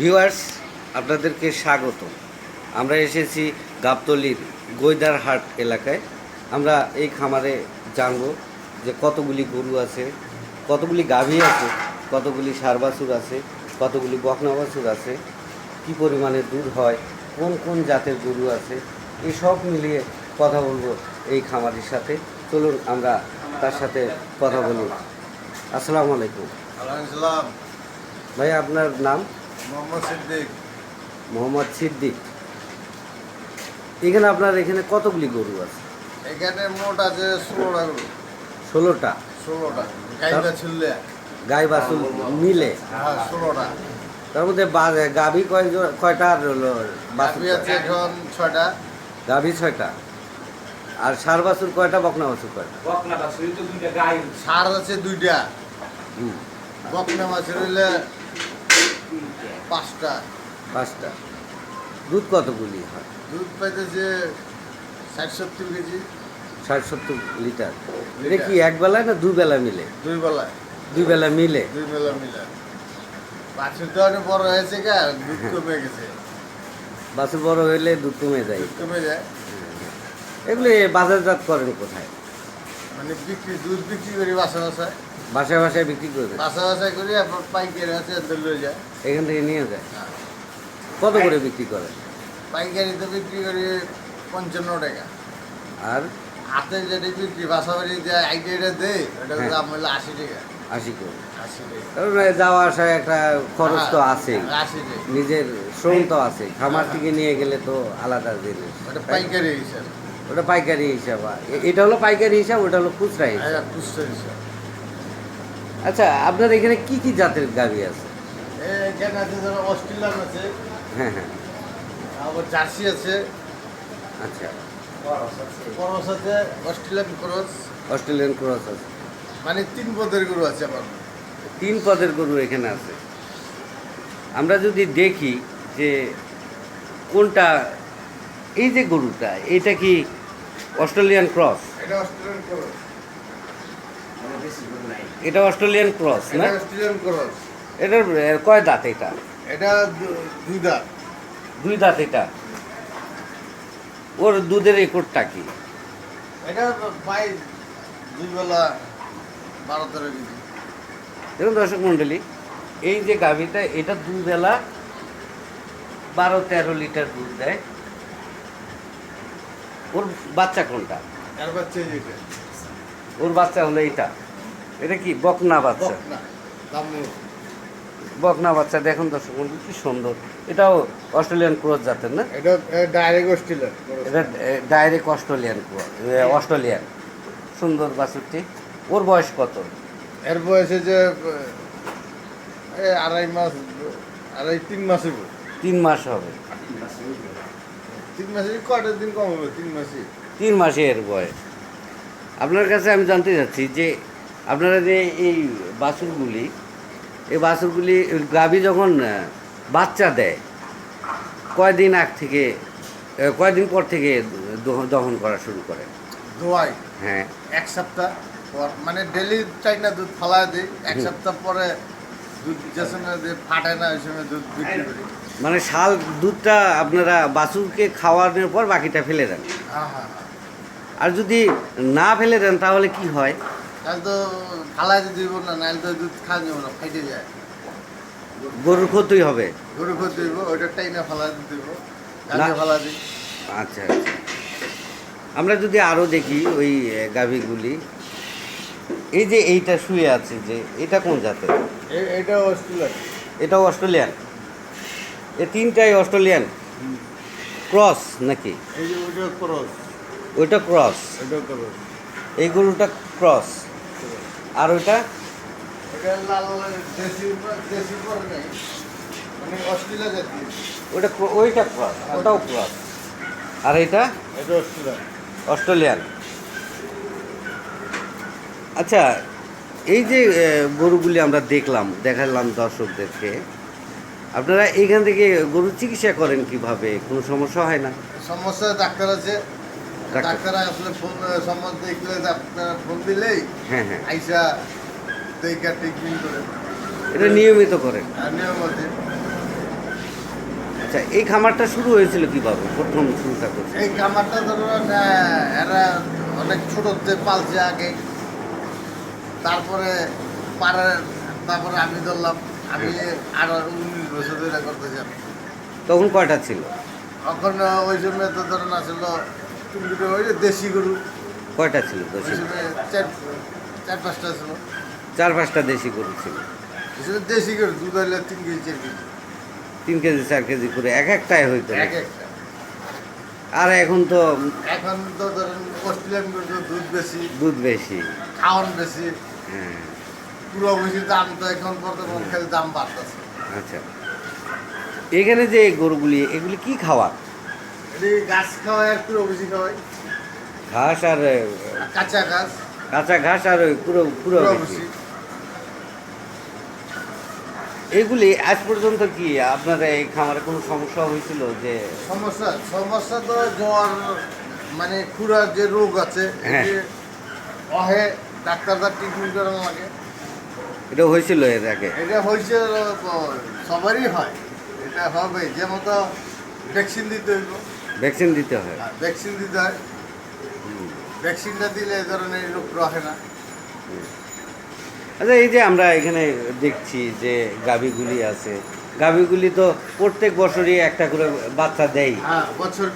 Viewers আপনাদেরকে স্বাগত। আমরা এসেছি গাবতলির গৈদারহাট এলাকায়। আমরা এই খামারে জানব যে কতগুলি গরু আছে কতগুলি গাভী আছে কতগুলি সার বাছুর আছে কতগুলি বকনা বাছুর আছে কি পরিমাণে দুধ হয় কোন কোন জাতের গরু আছে এই সব মিলিয়ে কথা বলব এই খামারের সাথে। চলুন আমরা তার সাথে কথা বলি। আসসালামু আলাইকুম। ভাই আপনার নাম? মোহাম্মদ সিদ্দিক। মোহাম্মদ সিদ্দিক। এখানে আপনার এখানে কতগুলি গরু আছে? এখানে মোট আছে ষোলোটা গরু। ষোলোটা? ষোলোটা। গাইটা ছিললে গাই বাছুর মিলে? হ্যাঁ ষোলোটা। তার মধ্যে বা- গাভী কয় কয়টা আর হলো বাছুর আছে এখন ছয়টা। গাভী ছয়টা। আর সার বাছুর কয়টা বকনা বাছুর কয়টা? বকনা বাছুরি তো দুইটা গাই। সার আছে দুইটা। বকনা মাছের হইলে পাঁচটা। পাঁচটা। দুধ কতগুলি হয়? দুধ পাইতেছে ষাট সত্তর কেজি। ষাট সত্তর লিটার। এটা কি এক বেলায় না দুই বেলা মিলে? দুই বেলায় দুই বেলা মিলে? দুই বেলা মিলে। বাছুর তো অনেক বড় হয়েছে গা দুধ কমে গেছে। বাছুর বড় হইলে দুধ কমে যায়। কমে যায়। এগুলি বাজারজাত করেন কোথায়? মানে বিক্রি দুধ বিক্রি করি বাসা বাসায় বাসায় বাসায় বিক্রি করবেন বাসা বাসায় করি আপনার পাইকারি আছে লয়ে যায়। এখান থেকে নিয়ে যায়। কত করে বিক্রি করেন পাইকারিতে বিক্রি করি পঞ্চান্ন টাকা। আর? হাতে যেটা বিক্রি বাসা বাড়ি যে আইডিয়াটা দেয় ওটা হ্যাঁ। দাম হলো আশি টাকা। আশি করে। যাওয়া আসায় একটা খরচ তো আছে হ্যাঁ, আশি নিজের শ্রম তো আছে। খামার থেকে নিয়ে গেলে তো আলাদা জিনিস। ওটা পাইকারি হিসাব। ওটা পাইকারি হিসাব এটা হলো পাইকারি হিসাব ওটা হলো খুচরা হিসাব। খুচরা হিসাব। আচ্ছা আপনার এখানে কি কি জাতের গাভি আছে? এখানে আছে ধরো অস্ট্রেলিয়ান আছে হ্যাঁ হ্যাঁ। আবার জার্সি আছে আচ্ছা। করস আছে অস্ট্রেলিয়ান করস। অস্ট্রেলিয়ান ক্রস আছে। মানে তিন পদের গরু আছে আমার। তিন পদের গরু এখানে আছে। আমরা যদি দেখি যে কোনটা এই যে গরুটা এটা কি অস্ট্রেলিয়ান ক্রস? এটা অস্ট্রেলিয়ান করস। এটা অস্ট্রেলিয়ান ক্রস না? Australian cross. এটার এর কয় দাঁত এটা? এটা দুই দাঁত। দুই দাঁত এটা? ওর দুধের রেকর্ডটা কি? এটা প্রায় দুই বেলা বারো তেরো কেজি। দেখুন দর্শক মণ্ডলী এই যে গাভীটা এটা দুবেলা বারো তেরো লিটার দুধ দেয়। ওর বাচ্চা কোনটা? এর বাচ্চা ওর বাচ্চা হলো এটা এটা কি? বকনা বাচ্চা। বকনা বাচ্চা দেখুন দর্শক মণ্ডলী কি সুন্দর। এটাও অস্ট্রেলিয়ান ক্রস জাতের না? এটা ডাইরেক্ট অস্ট্রেলিয়ান এটা ডাইরেক্ট অস্ট্রেলিয়ান ক্রস অস্ট্রেলিয়ান। সুন্দর বাছুরটি। ওর বয়স কত? এর বয়সে যে আড়াই মাস আড়াই তিন মাস হইব তিন মাস হবে। তিন মাসে কয়টা দিন কম হবে? তিন মাসে তিন মাসে এর বয়স। আপনার কাছে আমি জানতে চাচ্ছি যে আপনারা যে এই বাছুরগুলি এই বাছুরগুলি গাভী যখন বাচ্চা দেয় কয়দিন আগ থেকে কয়দিন পর থেকে দহন করা শুরু করে? দোয়াই। হ্যাঁ। এক সপ্তাহ পর মানে ডেলি চাই না দুধ ফালা দিই এক সপ্তাহ পরে দুধ যে সময় ফাটে না ওই সময় দুধ বিক্রি করি। মানে শাল দুধটা আপনারা বাছুরকে খাওয়ানোর পর বাকিটা ফেলে দেন? হ্যাঁ হ্যাঁ। আর যদি না ফেলে দেন তাহলে কি হয়? তাহলে তো দিব না তো দুধ খাওয়া যাব না ফাইটে যায়। গরুর ক্ষতি হবে। গরু খোঁজ দিব ওইটা দিব ফালা দিই। আচ্ছা আচ্ছা। আমরা যদি আরও দেখি ওই গাভীগুলি এই যে এইটা শুয়ে আছে যে এটা কোন জাতের? এ- এটা অস্ট্রেলিয়ান। এটাও অস্ট্রেলিয়ান? এ তিনটাই অস্ট্রেলিয়ান? ক্রস নাকি? এই যে ওইটা ক্রস। ওইটা ক্রস। ওইটা এই গরুটা ক্রস। আর ওইটা? নেই। মানে ওইটা ওইটা ক্রস ওটাও ক্রস। আর এটা অস্ট্রেলিয়ান। আচ্ছা এই যে গরুগুলি আমরা দেখলাম দেখালাম দর্শকদেরকে আপনারা এখান থেকে গরু চিকিৎসা করেন কীভাবে? কোনো সমস্যা হয় না? সমস্যা ডাক্তার আছে ডাক্তার। ডাক্তার আসলে ফোন সম্বন্ধে দেখলে আপনারা ফোন দিলেই হ্যাঁ হ্যাঁ। আইসা দেখা ট্রিটমেন্ট করে। এটা নিয়মিত করেন। আর নিয়ম আচ্ছা এই খামারটা শুরু হয়েছিল কীভাবে? প্রথম শুরুটা করছে এই খামারটা ধরুন এরা অনেক ছোটতে পালছে আগে। তারপরে পাড়ার তারপরে আমি ধরলাম আমি আরও উনিশ বছর ধরে করতেছি। তখন কয়টা ছিল? তখন ওই জন্য তো ধরুন আসলে টুকটুকে ওই দেশি গরু। কয়টা ছিল দেশি চার চার পাঁচটা ছিল। চার পাঁচটা দেশি গরু ছিল। দেশি গরু দুধ হইলে তিন কেজি চার কেজি। তিন কেজি চার কেজি করে এক একটাই হইতো এক একটা। আর এখন তো এখন তো ধরুন অস্ট্রেলিয়ান গরুর দুধ বেশি দুধ বেশি। খাওয়ান বেশি। হ্যাঁ। পুরো বেশি দাম তো এখন বর্তমান খেলে দাম বাড়তেছে। আচ্ছা। এখানে যে গরুগুলি এগুলি কি খাওয়া গাছ খাওয়াই আর পুরো বেশি খাওয়াই ঘাস আর কাঁচা গাছ কাঁচা ঘাস আর পুরো পুরো। বেশি। এগুলি আজ পর্যন্ত কি আপনার এই খামারে কোনো সমস্যা হয়েছিল যে সমস্যা সমস্যা তো জ্বর মানে খুরার যে রোগ আছে হ্যাঁ। অহে ডাক্তাররা ট্রিটমেন্ট করানো লাগে এটা হয়েছিল এর আগে? এটা হয়েছে সবারই হয়। এটা হবে যে মতো ভ্যাকসিন দিতে হইব। ভ্যাকসিন দিতে হয়। ভ্যাকসিন দিতে হয়। ভ্যাকসিনটা দিলে এই ধরনের রোগ রহে না। আচ্ছা এই যে আমরা এখানে দেখছি যে গাভীগুলি আছে গাভীগুলি তো প্রত্যেক বছরই একটা করে বাচ্চা দেয়। হ্যাঁ বছর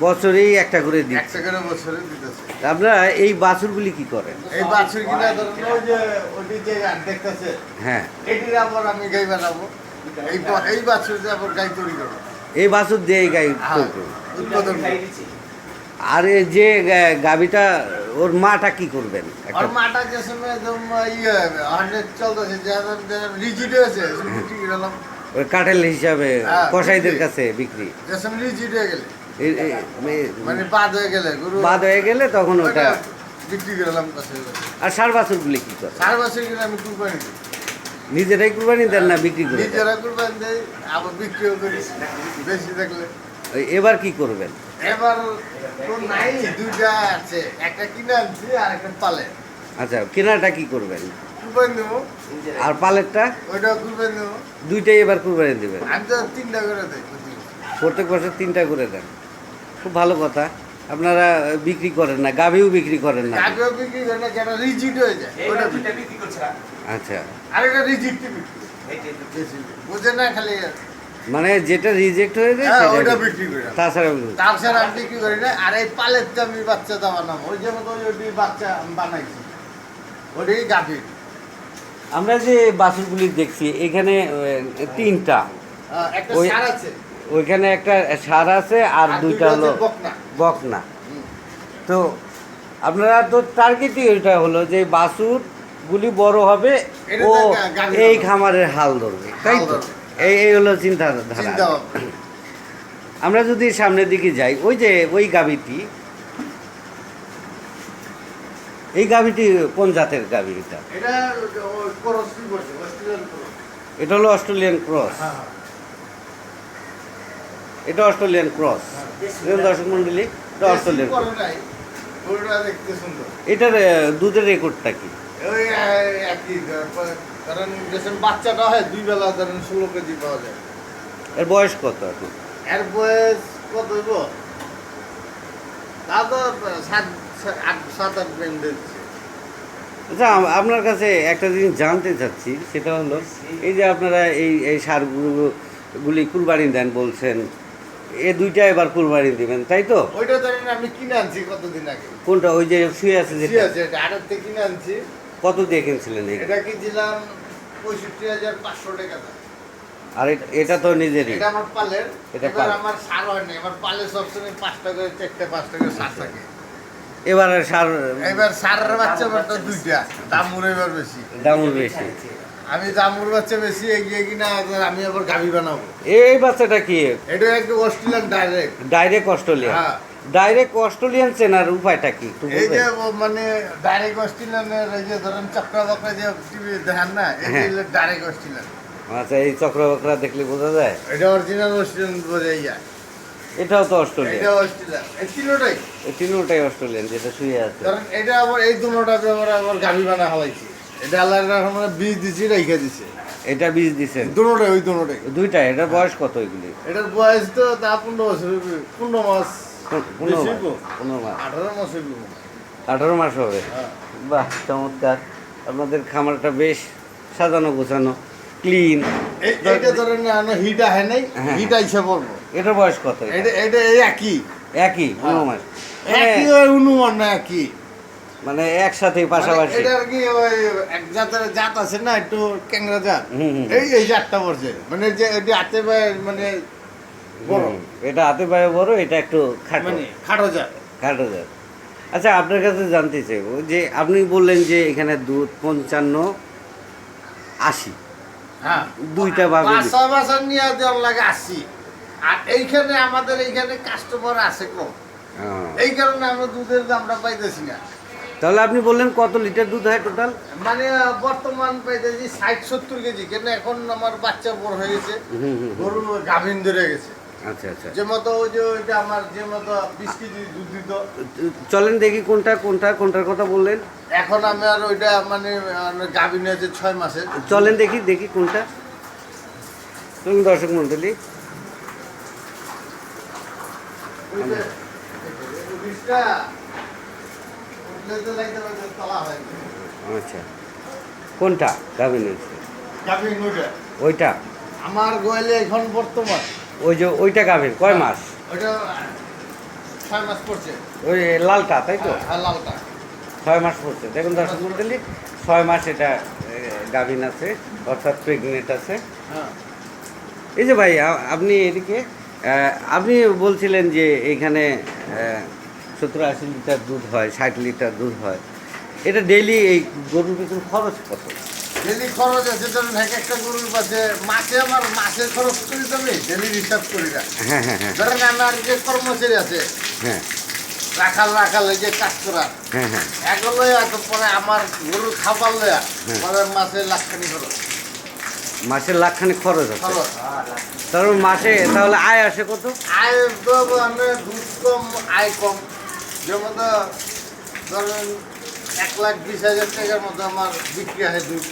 বছরেই একটা করে দিচ্ছে। একটা করে বছরে দিতেছে। আপনারা এই বাছুরগুলি কি করেন? এই বাছুর কিনা ধরেন ওই যে ওটি যে দেখতেছে হ্যাঁ। এটির আবার আমি গাই বানাবো। এই এই বাছুর যে আবার গাই তৈরি করব। এই বাছুর দিয়ে গাই হ্যাঁ, করবে। উৎপাদন। আর যে গা- গাভীটা ওর মাটা কি করবেন? একটা মাটা যে সময় একদম ইয়ে হান্ড্রেড চলতেছে যেমন রিজিড হয়েছে ওই কাঠেল হিসাবে হ্যাঁ, কসাইদের কাছে বিক্রি? যে সময় রিজিড হয়ে গেলে মানে বাদ হয়ে গেলে গরু বাদ হয়ে গেলে তখন ওটা বিক্রি করলাম কাছে। আর সার বাছুরগুলি কি করে? আমি কুরবানি দিই। নিজেরাই কুরবানি দেন না বিক্রি করে নিজেরা কুরবানি দেয় আবার বিক্রিও করি। বেশি থাকলে এবার কি করবেন? এবার তো নাই দুইটা আছে। একটা কিনে আনছি আর একটা পালে আচ্ছা কেনাটা কি করবেন? কুরবানি দেবো। আর পালেরটা? ওইটা কুরবানি দেবো। দুইটাই এবার কুরবানি দেবেন? আমি তো তিনটা করে দেই প্রত্যেক বছর তিনটা করে দেন? খুব ভালো কথা। আপনারা বিক্রি করেন না গাভিও বিক্রি করেন না। আগেও বিক্রি করে না যেটা রিজিট হয়ে যায় ওটা বিক্রি আচ্ছা। আর এটা রিজিট বিক্রি বেশি বুঝে না খালি। মানে যেটা রিজেক্ট হয়ে যায় হ্যাঁ, সেটা ওইটা বিক্রি। করি তাছাড়া তাছাড়া আমি বিক্রি করি না। আর এই পালের তো আমি বাচ্চা বানাবো ওই যে মতো ওই বাচ্চা বানাইছি। ওটাই গাভীর। আমরা যে বাছুরগুলি দেখছি এখানে তিনটা। একটা সার আছে। ওইখানে একটা সার আছে আর দুইটা হলো বকনা। তো আপনারা তো টার্গেটই ওইটা হলো যে বাছুর গুলি বড় হবে ও এই খামারের হাল ধরবে তাই তো। এই এই হলো চিন্তাধারা চিন্তা আমরা যদি সামনের দিকে যাই ওই যে ওই গাভীটি এই গাভীটি কোন জাতের গাভী এটা? এটা হলো অস্ট্রেলিয়ান ক্রস। হ্যাঁ এটা অস্ট্রেলিয়ান ক্রস। দেখুন দর্শক মন্ডলী এটা অস্ট্রেলিয়ান এটার দুধের রেকর্ডটা কি? কারণ যখন বাচ্চাটা হয় দুই বেলা ধরেন ষোলো কেজি পাওয়া যায়। এর বয়স কত এখন? এর বয়স কত হইব? তা তো সাত আট সাত আট দিচ্ছে। আচ্ছা আপনার কাছে একটা জিনিস জানতে চাচ্ছি সেটা হলো এই যে আপনারা এই এই সারগুলি কুরবানি দেন বলছেন এ দুইটা এবার কুরবানি দিবেন তাই তো? ওইটা ধরেন আমি কিনে আনছি কতদিন আগে। কোনটা? ওই যে শুয়ে আছে যেটা? আছে এটা আড়ত থেকে কিনে আনছি। কত দিয়ে কিনছিলেন এটা কিনছিলাম পঁয়ষট্টি হাজার পাঁচশো টাকা দাম। আর এটা- তো নিজেরই। এটা আমার পালের। এটা। আমার সার হয় না আমার পালে সবসময় পাঁচটা করে চারটে পাঁচটা করে সার থাকে। এবার সার এবার সারের বাচ্চা বাচ্চা দুইটা দামুর এবার বেশি। দামও বেশি। আমি দামুর বাচ্চা বেশি এগিয়ে কিনা আমি আবার গাভি বানাবো। এই বাচ্চাটা কি? এটা একটু অস্ট্রেলিয়ান ডাইরেক্ট ডাইরেক্ট অস্ট্রেলিয়ান? হ্যাঁ। ডাইরেক্ট অস্ট্রেলিয়ান চেনার উপায়টা কি? এই যে মানে ডাইরেক্ট অস্ট্রেলিয়ানের এই যে ধরেন চক্রা বকরা যে টিভি দেখেন না এই হ্যাঁ। ডাইরেক্ট অস্ট্রেলিয়ান আচ্ছা এই চক্রবকরা দেখলে বোঝা যায়? এটা অরিজিনাল অস্ট্রেলিয়ান বোঝাই যায় এটাও তো অস্ট্রেলিয়ান এটা অস্ট্রেলিয়ান এই তিনোটাই। এই তিনটাই অস্ট্রেলিয়ান যেটা শুয়ে আছে। কারণ এটা আবার এই দুটোটা ব্যাপারে আবার গাভি বানা হলাইছি এটা আল্লাহ রহমানে বীজ দিছি রেখে দিছে। এটা বীজ দিছে দুটোটাই ওই দুটোটাই। দুইটা এটার বয়স কত এগুলি? এটার বয়স তো তা পনেরো বছর। পনেরো মাস। আঠারো মাস হবে। হ্যাঁ। বাহ চমৎকার। আপনাদের খামারটা বেশ সাজানো গোছানো ক্লিন ধরেন হিট আহে নাই হ্যাঁ। হিট আইসা পড়ব। এটার বয়স কত এটা? এটা এটা একই। একই পনেরো মাস। মানে- একই অনুমান না একই। মানে একসাথে পাশাপাশি। মানে এটা আর কি ওই এক জাতের জাত আছে না একটু ক্যাংরা জাত। এই এই জাতটা পড়ছে। মানে যে এটি হাতে মানে বড়। এটা হাতে পায়ে বড় এটা একটু খাটো। মানে খাটো জাত। খাটো জাত। আচ্ছা আপনার কাছে জানতে চাইব যে আপনি বললেন যে এখানে দুধ পঞ্চান্ন আশি। হ্যাঁ। দুইটা ভাবে ছয় বছর নিয়ে দেওয়ার লাগে আসি আর এইখানে আমাদের এইখানে কাস্টমার আছে কম। এই কারণে আমরা দুধের দামটা পাইতেছি না। তাহলে আপনি বললেন কত লিটার দুধ হয় টোটাল মানে বর্তমান পাইতেছি ষাট সত্তর কেজি কেন এখন আমার বাচ্চা বড় হয়ে গেছে। গরু গাভিন ধরে গেছে। আচ্ছা আচ্ছা। যে মতো ওই যে ওইটা আমার যে মতো বিশ কেজি দুধ দিত। চলেন দেখি কোনটা কোনটা কোনটার কথা বললেন। এখন আমি আর ওইটা মানে গাভিন হয়েছে ছয় মাসে। চলেন দেখি দেখি কোনটা। দর্শক মন্ডলী। আচ্ছা। কোনটা ওইটা? আমার গোয়ালে এখন বর্তমান। ওই যে ওইটা গাভিন কয় মাস? ওইটা ছয় মাস পড়ছে। ওই লালটা তাই তো? হ্যাঁ লালটা। ছয় মাস পড়ছে। দেখুন দর্শক মন্ডলী ছয় মাস এটা গাভিন আছে অর্থাৎ প্রেগনেন্ট আছে। হ্যাঁ। এই যে ভাই আপনি এদিকে আপনি বলছিলেন যে এইখানে সত্তর আশি লিটার দুধ হয় ষাট লিটার দুধ হয়। এটা ডেইলি এই গরুর পিছনে খরচ কত? ডেলি খরচ আছে ধরুন এক একটা গরুর পাশে মাসে আমার মাসে খরচ করি তো আমি ডেলি হিসাব করি না হ্যাঁ হ্যাঁ হ্যাঁ। ধরেন আমার যে কর্মচারী আছে হ্যাঁ। রাখাল রাখাল এই যে কাজ করা। হ্যাঁ হ্যাঁ। এগুলো লইয়া পরে আমার গরুর খাবার লইয়া হ্যাঁ। পরে মাসে লাখখানি খরচ। মাসে লাখখানেক খরচ আছে? খরচ মাসে তাহলে আয় আসে কত? আয় তো মানে দুধ কম আয় কম। যেমন ধরেন এক লাখ বিশ হাজার টাকার মতো আমার বিক্রি হয় দুধ।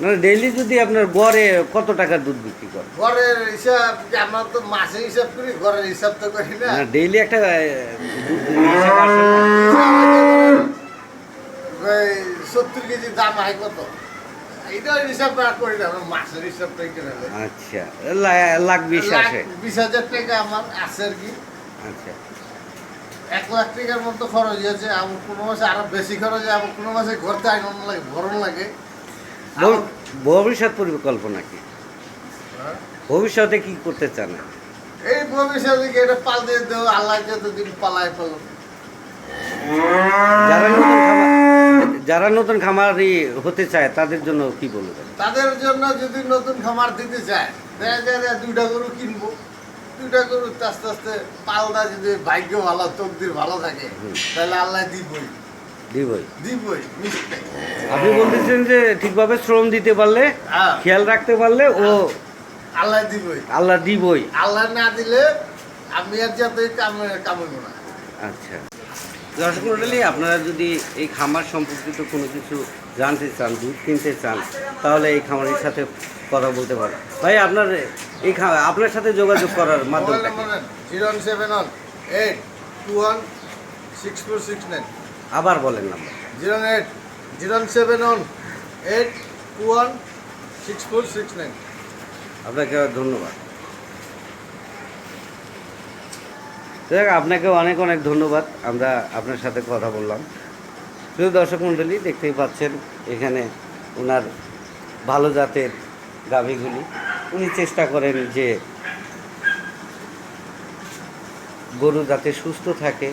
মানে ডেইলি যদি আপনার গড়ে কত টাকার দুধ বিক্রি করে ঘরের হিসাব আমরা তো মাসে হিসাব করি? ঘরের হিসাব তো করি না। না ডেইলি একটা দুধ হিসাব আসে সত্তর কেজি দাম হয় কত? হিসাব না করি না মাসের করে আচ্ছা লাখ বিশ আসে। বিশ হাজার টাকা আমার আছে আর কি। আচ্ছা। এক লাখ টাকার মতো খরচ হয়েছে আমার কোনো মাসে আরও বেশি খরচ হয় আমার কোনো মাসে ঘরতে আনন্দ লাগে ভরণ লাগে। ভবিষ্যৎ পরিকল্পনা কি? ভবিষ্যতে কি করতে চান? এই ভবিষ্যতে কি এটা পাল দিয়ে দেবো? আল্লাহ যতদিন পালায় পালো যারা নতুন খামার যারা নতুন খামারি হতে চায় তাদের জন্য কি বলবেন? তাদের জন্য যদি নতুন খামার দিতে চায় দেখা যায় দুইটা গরু কিনবো। দুইটা গরু আস্তে আস্তে পালটা যদি ভাগ্য ভালো তকদির ভালো থাকে তাহলে আল্লাহ দিবই। আপনি বলতেছেন যে ঠিকভাবে শ্রম দিতে পারলে খেয়াল রাখতে পারলে ও আল্লাহ দিবই আল্লাহ দিবই আল্লাহ না দিলে আমি আর যাতে কামে কামাবো না। আচ্ছা। দর্শক মন্ডলী আপনারা যদি এই খামার সম্পর্কিত কোনো কিছু জানতে চান দুধ কিনতে চান তাহলে এই খামারের সাথে কথা বলতে পারেন। ভাই আপনার এই আপনার সাথে যোগাযোগ করার? Number zero seven one eight two one six four six nine. আবার বলেন number zero eight zero seven one eight two one six four six nine. আপনাকে ধন্যবাদ। দেখ আপনাকে অনেক অনেক ধন্যবাদ। আমরা আপনার সাথে কথা বললাম। শুধু দর্শক মণ্ডলী দেখতেই পাচ্ছেন এখানে ওনার ভালো জাতের গাভীগুলি। উনি চেষ্টা করেন যে গরু যাতে সুস্থ থাকে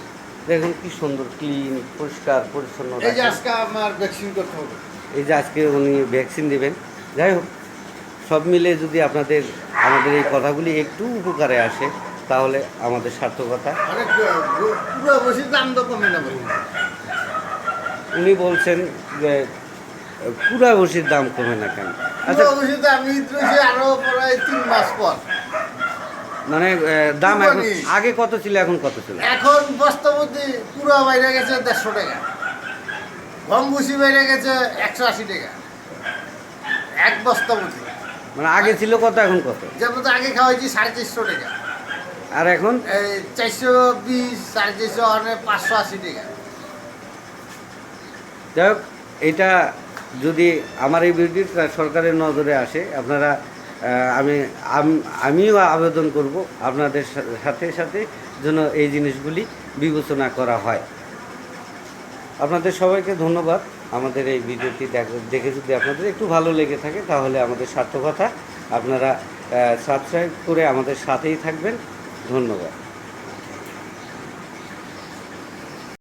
দেখুন কি সুন্দর ক্লিন পরিষ্কার পরিচ্ছন্ন এই যে আজকে আমার ভ্যাকসিন করতে হবে। এই যে আজকে উনি ভ্যাকসিন দেবেন। যাই হোক সব মিলে যদি আপনাদের আমাদের এই কথাগুলি একটু উপকারে আসে তাহলে আমাদের সার্থকতা। উনি বলছেন যে পুরা বসির দাম কমে না কেন? আচ্ছা পুরো বেশি দাম ঈদ রয়েছে আরও প্রায় তিন মাস পর। মানে দাম এখন আগে কত ছিল এখন কত ছিল? এখন বস্তাপতি পুরো বাইরে গেছে দেড়শো টাকা। গম ভুসি বাইরে গেছে একশো আশি টাকা। এক বস্তা মতো মানে আগে ছিল কত এখন কত? যেমন তো আগে খাওয়াইছি সাড়ে চারশো টাকা। আর এখন? এই চারশো বিশ সাড়ে চারশো অনেক পাঁচশো আশি টাকা। যাই হোক এটা যদি আমার এই ভিডিওটা সরকারের নজরে আসে আপনারা আমি আমিও আবেদন করব আপনাদের সাথে সাথে যেন এই জিনিসগুলি বিবেচনা করা হয়। আপনাদের সবাইকে ধন্যবাদ। আমাদের এই ভিডিওটি দেখে যদি আপনাদের একটু ভালো লেগে থাকে তাহলে আমাদের সার্থকতা আপনারা সাবস্ক্রাইব করে আমাদের সাথেই থাকবেন। ধন্যবাদ।